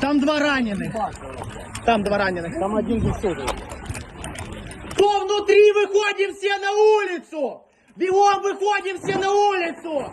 Там два раненых. Там два раненых. Там один бессудный. Кто внутри? Выходим все на улицу! Бегом выходим все на улицу!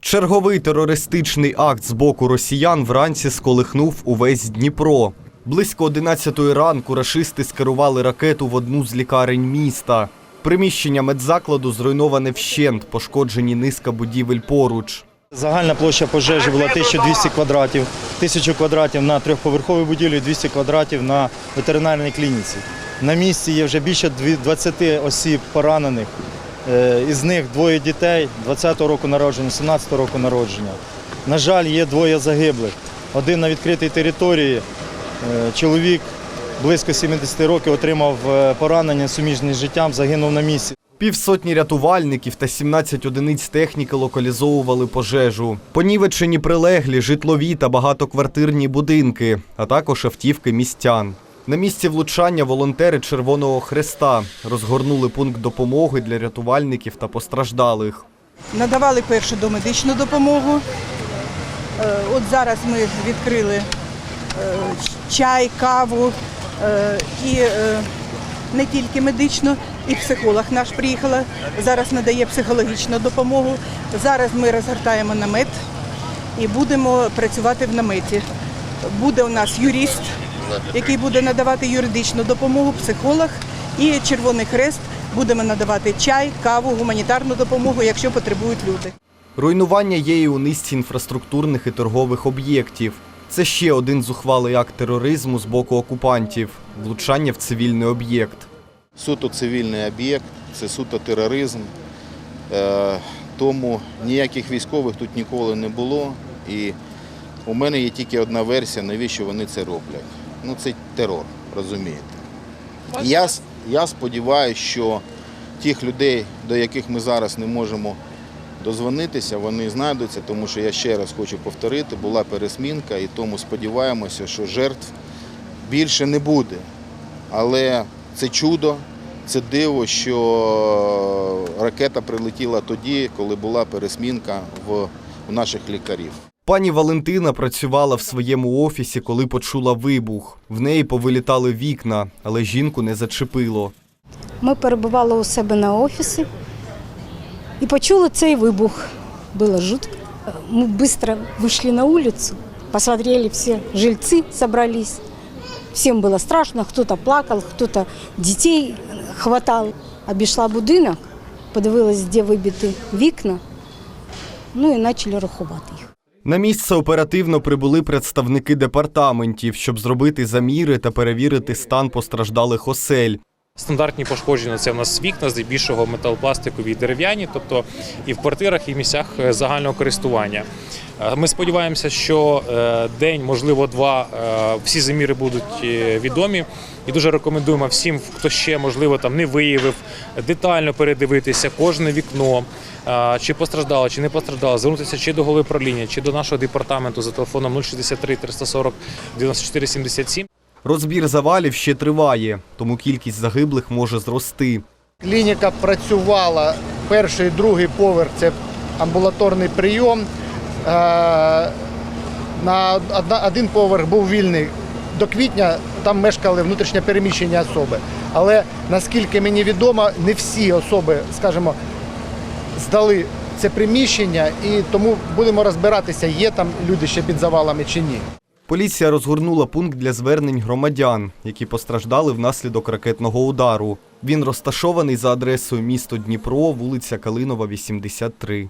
Черговий терористичний акт з боку росіян вранці сколихнув увесь Дніпро. Близько 11 ранку рашисти скерували ракету в одну з лікарень міста. Приміщення медзакладу зруйноване вщент, пошкоджені низка будівель поруч. Загальна площа пожежі була 1200 квадратів, 1000 квадратів на трьохповерховій будівлі, 200 квадратів на ветеринарній клініці. На місці є вже більше 20 осіб поранених. Е, Із них двоє дітей 20-го року народження, 17-го року народження. На жаль, є двоє загиблих. Один на відкритій території. Е, Чоловік близько 70 років отримав е, поранення суміжні з життям, загинув на місці. Півсотні рятувальників та 17 одиниць техніки локалізовували пожежу. Понівечені прилеглі, житлові та багатоквартирні будинки, а також автівки містян. На місці влучання волонтери Червоного Хреста розгорнули пункт допомоги для рятувальників та постраждалих. надавали першу домедичну допомогу. Е, От зараз ми відкрили е, чай, каву е, і не тільки медичну, і психолог наш приїхала. Зараз надає психологічну допомогу. Зараз ми розгортаємо намет і будемо працювати в наметі. Буде у нас юрист, який буде надавати юридичну допомогу, психолог і Червоний Хрест. Будемо надавати чай, каву, гуманітарну допомогу, якщо потребують люди. Руйнування є і у низці інфраструктурних і торгових об'єктів. Це ще один зухвалий акт тероризму з боку окупантів влучання в цивільний об'єкт. суто цивільний об'єкт, це суто тероризм. Е, Тому ніяких військових тут ніколи не було. І у мене є тільки одна версія, навіщо вони це роблять. Ну це терор, розумієте. Я, я сподіваюся, що тих людей, до яких ми зараз не можемо дозвонитися, вони знайдуться, тому що я ще раз хочу повторити, була пересмінка, і тому сподіваємося, що жертв більше не буде. Але це чудо, це диво, що ракета прилетіла тоді, коли була пересмінка в, наших лікарів. Пані Валентина працювала в своєму офісі, коли почула вибух. В неї повилітали вікна, але жінку не зачепило. Ми перебували у себе на офісі і почули цей вибух. Було жутко. Ми швидко вийшли на вулицю, посмотрели, всі жильці зібрались. Всім було страшно, хтось плакав, хтось дітей хватав. Обійшла будинок, подивилась, де вибиті вікна, ну і почали рахувати їх. На місце оперативно прибули представники департаментів, щоб зробити заміри та перевірити стан постраждалих осель. Стандартні пошкодження це в нас вікна, здебільшого металопластикові і дерев'яні, тобто і в квартирах, і в місцях е, загального користування. Е, Ми сподіваємося, що е, день, можливо, два, всі заміри будуть відомі. І дуже рекомендуємо всім, хто ще можливо там не виявив, детально передивитися кожне вікно, чи постраждало, чи не постраждало, звернутися чи до голови правління, чи до нашого департаменту за телефоном 063 340 94 77. Розбір завалів ще триває, тому кількість загиблих може зрости. Клініка працювала перший, другий поверх це амбулаторний прийом. Е, На один поверх був вільний. До квітня там мешкали внутрішньо переміщені особи. Але наскільки мені відомо, не всі особи, скажімо, здали це приміщення, і тому будемо розбиратися, є там люди ще під завалами чи ні. Поліція розгорнула пункт для звернень громадян, які постраждали внаслідок ракетного удару. Він розташований за адресою місто Дніпро, вулиця Калинова, 83.